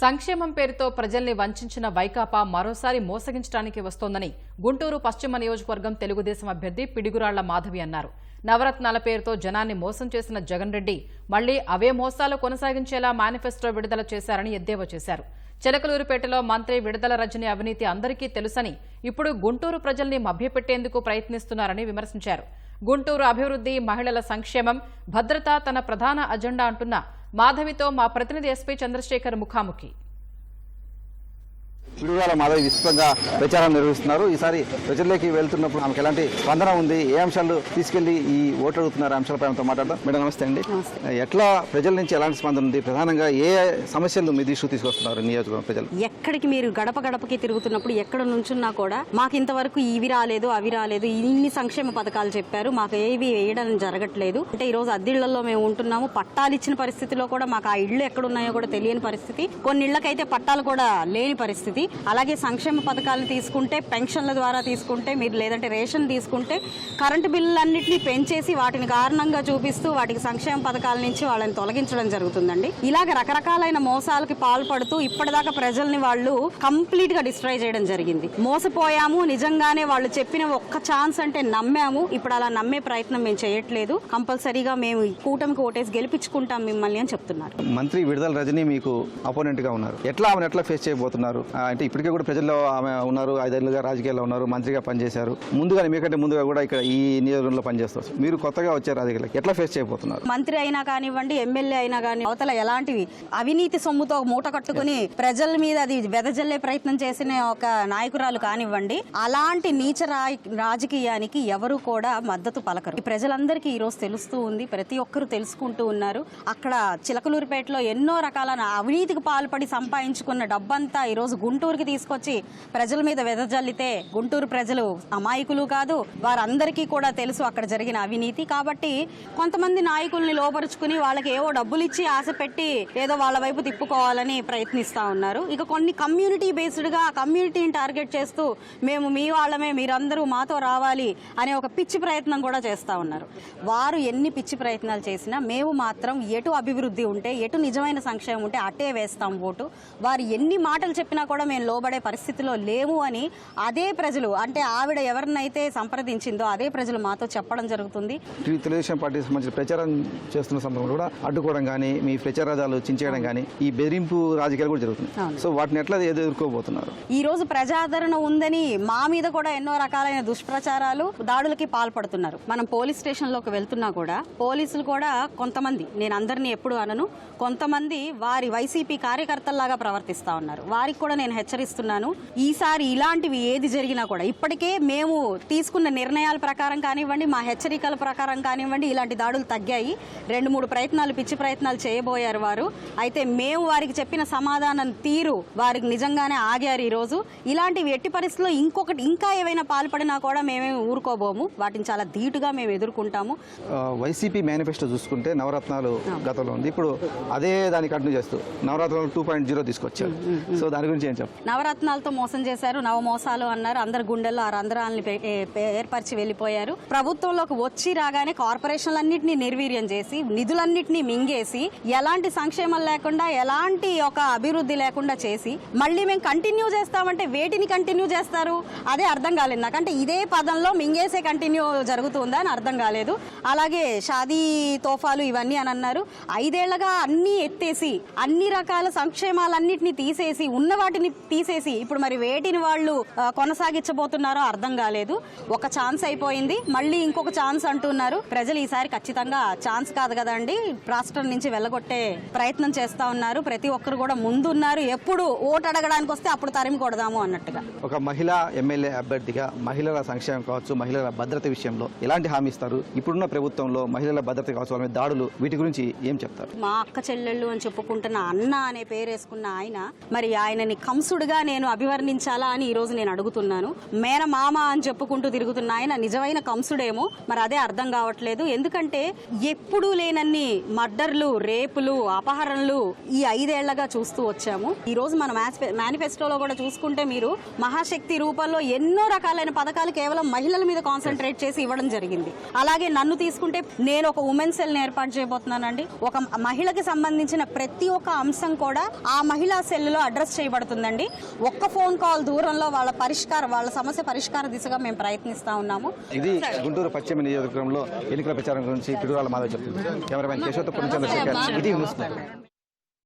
సంక్షేమం పేరుతో ప్రజల్ని వంచిన వైకాపా మరోసారి మోసగించడానికి వస్తోందని గుంటూరు పశ్చిమ నియోజకవర్గం తెలుగుదేశం అభ్యర్థి పిడిగురాళ్ళ మాధవి అన్నారు. నవరత్నాల పేరుతో జనాన్ని మోసం చేసిన జగన్ రెడ్డి మళ్ళీ అవే మోసాలు కొనసాగించేలా మేనిఫెస్టో విడుదల చేశారని ఎద్దేవా చేశారు. చిలకలూరుపేటలో మంత్రి విడుదల రజని అవినీతి అందరికీ తెలుసని ఇప్పుడు గుంటూరు ప్రజల్ని మభ్యపెట్టేందుకు ప్రయత్నిస్తున్నారని విమర్శించారు. గుంటూరు అభివృద్ధి మహిళల సంక్షేమం భద్రత తన ప్రధాన అజెండా అంటున్న మాధవితో మా ప్రతినిధి ఎస్పీ చంద్రశేఖర్ ముఖాముఖి. పిడుగురాల మాధవి విస్తృతంగా ప్రచారం నిర్వహిస్తున్నారు. ఈసారి ప్రజల్లోకి వెళ్తున్నప్పుడు ఆమెకు ఎలాంటి స్పందన ఉంది? ఏ అంశాలు తీసుకెళ్ళి ఈ ఓట్లు అడుగుతున్నారు? అంశాలపై ఆమెతో మాట్లాడదాం. మేడం నమస్తే అండి. ఎట్లా ప్రజల నుంచి ఎలాంటి స్పందన ఉంది? ప్రధానంగా ఏ సమస్యలు మీ దృష్టికి తీసుకొస్తున్నారు నియోజకవర్గం ప్రజలు? ఎక్కడికి మీరు గడప గడపకి తిరుగుతున్నప్పుడు ఎక్కడ నుంచున్నా కూడా మాకు ఇంతవరకు ఇవి రాలేదు అవి రాలేదు ఇన్ని సంక్షేమ పథకాలు చెప్పారు. మాకు ఏవి వేయడం జరగట్లేదు. అంటే ఈ రోజు అద్దెళ్ళలో మేము ఉంటున్నాము. పట్టాలు ఇచ్చిన పరిస్థితిలో కూడా మాకు ఆ ఇళ్ళు ఎక్కడ ఉన్నాయో కూడా తెలియని పరిస్థితి. కొన్ని ఇళ్ళకైతే పట్టాలు కూడా లేని పరిస్థితి. అలాగే సంక్షేమ పథకాలు తీసుకుంటే పెన్షన్ల ద్వారా తీసుకుంటే మీరు లేదంటే రేషన్ తీసుకుంటే కరెంటు బిల్లులన్నింటినీ పెంచేసి వాటిని కారణంగా చూపిస్తూ వాటికి సంక్షేమ పథకాల నుంచి వాళ్ళని తొలగించడం జరుగుతుందండి. ఇలాగ రకరకాలైన మోసాలకి పాల్పడుతూ ఇప్పటిదాకా ప్రజల్ని వాళ్ళు కంప్లీట్గా డిస్ట్రాయ్ చేయడం జరిగింది. మోసపోయాము నిజంగానే వాళ్ళు చెప్పిన ఒక్క ఛాన్స్ అంటే నమ్మాము. ఇప్పుడు అలా నమ్మే ప్రయత్నం మేము చేయట్లేదు. కంపల్సరీగా మేము ఈ కూటమికి ఓటేసి గెలిపించుకుంటాం మిమ్మల్ని అని చెప్తున్నారు. మంత్రి విడుదల రజని మీకు అపోనెంట్గా ఉన్నారు. ఎట్లా ఆమెను ఎట్లా ఫేస్ చేయబోతున్నారు? అంటే ఇప్పటికే కూడా ప్రజల్లో ఆమె ఉన్నారు ఐదేళ్ళుగా రాజకీయాల్లో ఉన్నారు మంత్రిగా పనిచేశారు. ముందుగా మీకంటే ముందుగా కూడా ఇక్కడ ఈ నియోజకవర్గంలో పనిచేస్తారు. మీరు కొత్తగా వచ్చారు రాజకీయాలకు ఎట్లా ఫేస్ చేయబోతున్నారు? మంత్రి అయినా కానివ్వండి ఎమ్మెల్యే అయినా కానీ అవతల ఎలాంటివి? అవినీతి సొమ్ముతో మూట కట్టుకుని ప్రజల మీద అది వెదజల్లే ప్రయత్నం చేసిన ఒక నాయకురాలు కానివ్వండి అలాంటి నీచ రాజకీయానికి ఎవరు కూడా మద్దతు పలకరు. ఈ ప్రజలందరికీ ఈ రోజు తెలుస్తూ ఉంది ప్రతి ఒక్కరు తెలుసుకుంటూ ఉన్నారు. అక్కడ చిలకలూరుపేటలో ఎన్నో రకాల అవినీతికి పాల్పడి సంపాదించుకున్న డబ్బంతా ఈ రోజు గుంటూరుకి తీసుకొచ్చి ప్రజల మీద వెదజల్లితే గుంటూరు ప్రజలు అమాయకులు కాదు వారందరికీ కూడా తెలుసు అక్కడ జరిగిన అవినీతి. కాబట్టి కొంతమంది నాయకుల్ని లోపరుచుకుని వాళ్ళకి ఏవో డబ్బులు ఇచ్చి ఆశ పెట్టి ఏదో వాళ్ళ వైపు తిప్పుకోవాలని ప్రయత్నిస్తా ఉన్నారు. ఇక కొన్ని కమ్యూనిటీ బేస్డ్గా కమ్యూనిటీని టార్గెట్ చేస్తూ మేము మీ వాళ్ళమే మీరందరూ మాతో రావాలి అనే ఒక పిచ్చి ప్రయత్నం కూడా చేస్తా ఉన్నారు. వారు ఎన్ని పిచ్చి ప్రయత్నాలు చేసినా మేము మాత్రం ఎటు అభివృద్ధి ఉంటే ఎటు నిజమైన సంక్షేమం ఉంటే అటే వేస్తాం ఓటు. వారు ఎన్ని మాటలు చెప్పినా కూడా మేము లోబడే పరిస్థితిలో లేము అని అదే ప్రజలు అంటే ఆవిడ ఎవరినైతే సంప్రదించిందో అదే ప్రజలు మాతో చెప్పడం జరుగుతుంది. తెలుగుదేశం పార్టీ సంబంధించిన ప్రచారం చేస్తున్న సందర్భంలో కూడా అడ్డుకోవడం కానీ మీ ప్రచారాలు చించేయడం కానీ ఈ బెదిరింపు రాజకీయాలు కూడా జరుగుతుంది సో వాటిని ఎట్లా ఎదుర్కోబోతున్నారు? ఈ రోజు ప్రజాదరణ ఉందని మా మీద కూడా ఎన్నో రకాలైన దుష్ప్రచారాలు దాడులకి పాల్పడుతున్నారు. మనం పోలీస్ స్టేషన్లోకి వెళ్తున్నా కూడా పోలీసులు కూడా కొంతమంది నేను అందరినీ ఎప్పుడు అనను కొంతమంది వారి వైసీపీ కార్యకర్తల్లాగా ప్రవర్తిస్తా ఉన్నారు. వారికి కూడా నేను హెచ్చరిస్తున్నాను. ఈసారి ఇలాంటివి ఏది జరిగినా కూడా ఇప్పటికే మేము తీసుకున్న నిర్ణయాల ప్రకారం కానివ్వండి మా హెచ్చరికల ప్రకారం కానివ్వండి ఇలాంటి దాడులు తగ్గాయి. రెండు మూడు ప్రయత్నాలు పిచ్చి ప్రయత్నాలు చేయబోయారు వారు. అయితే మేము వారికి చెప్పిన సమాధానం తీరు వారికి నిజంగానే ఆగారు ఈ రోజు ఇలాంటివి ఎట్టి పరిస్థితుల్లో ఇంకొకటి ఇంకా ఏవైనా పాల్పడినా కూడా మేమేమి ఊరుకోబోము. వాటిని చాలా ధీటుగా మేము ఎదుర్కొంటాము. వైసీపీ మేనిఫెస్టో చూసుకుంటే నవరత్నాలు గతంలో ఉంది. ఇప్పుడు అదే దాన్ని కంటిన్యూ చేస్తూ నవరత్నాలు టూ పాయింట్ జీరో తీసుకొచ్చారు. సో దాని గురించి ఏం చెప్పు నవరత్నాలతో మోసం చేశారు నవ మోసాలు అన్నారు అందరు గుండెల్లో ఆ రంధ్రాలని ఏర్పరిచి వెళ్ళిపోయారు. ప్రభుత్వంలోకి వచ్చి రాగానే కార్పొరేషన్లన్నింటినీ నిర్వీర్యం చేసి నిధులన్నింటినీ మింగేసి ఎలాంటి సంక్షేమం లేకుండా ఎలాంటి ఒక అభివృద్ధి లేకుండా చేసి మళ్ళీ మేము కంటిన్యూ చేస్తామంటే వేటిని కంటిన్యూ చేస్తారు? అదే అర్థం కాలేదు నాకు. అంటే ఇదే పదంలో మింగేసే కంటిన్యూ జరుగుతుందా అని అర్థం కాలేదు. అలాగే షాదీ తోఫాలు ఇవన్నీ అని అన్నారు. ఐదేళ్ళగా అన్ని ఎత్తేసి అన్ని రకాల సంక్షేమాలన్నిటిని తీసేసి ఉన్న వాటిని తీసేసి ఇప్పుడు మరి వేటిని వాళ్ళు కొనసాగించబోతున్నారో అర్థం కాలేదు. ఒక ఛాన్స్ అయిపోయింది. మళ్ళీ ఇంకొక ఛాన్స్ అంటున్నారు. ప్రజలు ఈసారి ఖచ్చితంగా ఛాన్స్ కాదు కదండి. రాష్ట్రం నుంచి వెళ్ళగొట్టే ప్రయత్నం చేస్తా ఉన్నారు. ప్రతి ఒక్కరు కూడా ముందున్నారు. ఎప్పుడు ఓటు అడగడానికి వస్తే అప్పుడు తరిమి కొడదాము అన్నట్టుగా. ఒక మహిళా ఎమ్మెల్యే అభ్యర్థిగా మహిళల సంక్షేమం కావచ్చు మహిళల భద్రత విషయంలో ఎలాంటి హామీ ఇస్తారు? ఇప్పుడున్న ప్రభుత్వంలో మహిళల భద్రత కావచ్చు వాళ్ళ దాడులు వీటి గురించి ఏం చెప్తారు? మా అక్క చెల్లెళ్ళు అని చెప్పుకుంటున్న అన్న అనే పేరు వేసుకున్న ఆయన మరి ఆయనని కంసుడు కంసుడుగా నేను అభివర్ణించాలా అని ఈ రోజు నేను అడుగుతున్నాను. మేన మామ అని చెప్పుకుంటూ తిరుగుతున్న ఆయన నిజమైన కంసుడేమో. మరి అదే అర్థం కావట్లేదు. ఎందుకంటే ఎప్పుడూ లేనన్ని మర్డర్లు రేపులు అపహరణలు ఈ ఐదేళ్ళగా చూస్తూ వచ్చాము. ఈ రోజు మన మేనిఫెస్టోలో కూడా చూసుకుంటే మీరు మహాశక్తి రూపంలో ఎన్నో రకాలైన పథకాలు కేవలం మహిళల మీద కాన్సన్ట్రేట్ చేసి ఇవ్వడం జరిగింది. అలాగే నన్ను తీసుకుంటే నేను ఒక ఉమెన్ సెల్ ఏర్పాటు చేయబోతున్నానండి. ఒక మహిళకి సంబంధించిన ప్రతి ఒక్క అంశం కూడా ఆ మహిళా సెల్లో అడ్రస్ చేయబడుతుందండి. ఒక్క ఫోన్ కాల్ దూరంలో వాళ్ళ పరిష్కారం వాళ్ళ సమస్య పరిష్కార దిశగా మేము ప్రయత్నిస్తా ఉన్నాము. ఇది గుంటూరు పశ్చిమ నియోజకవర్గంలో ఎన్నికల ప్రచారం గురించి పిడుగురాల మాధవ్ చెప్తుంది. కెమెరామెన్ కేశవతో ఇది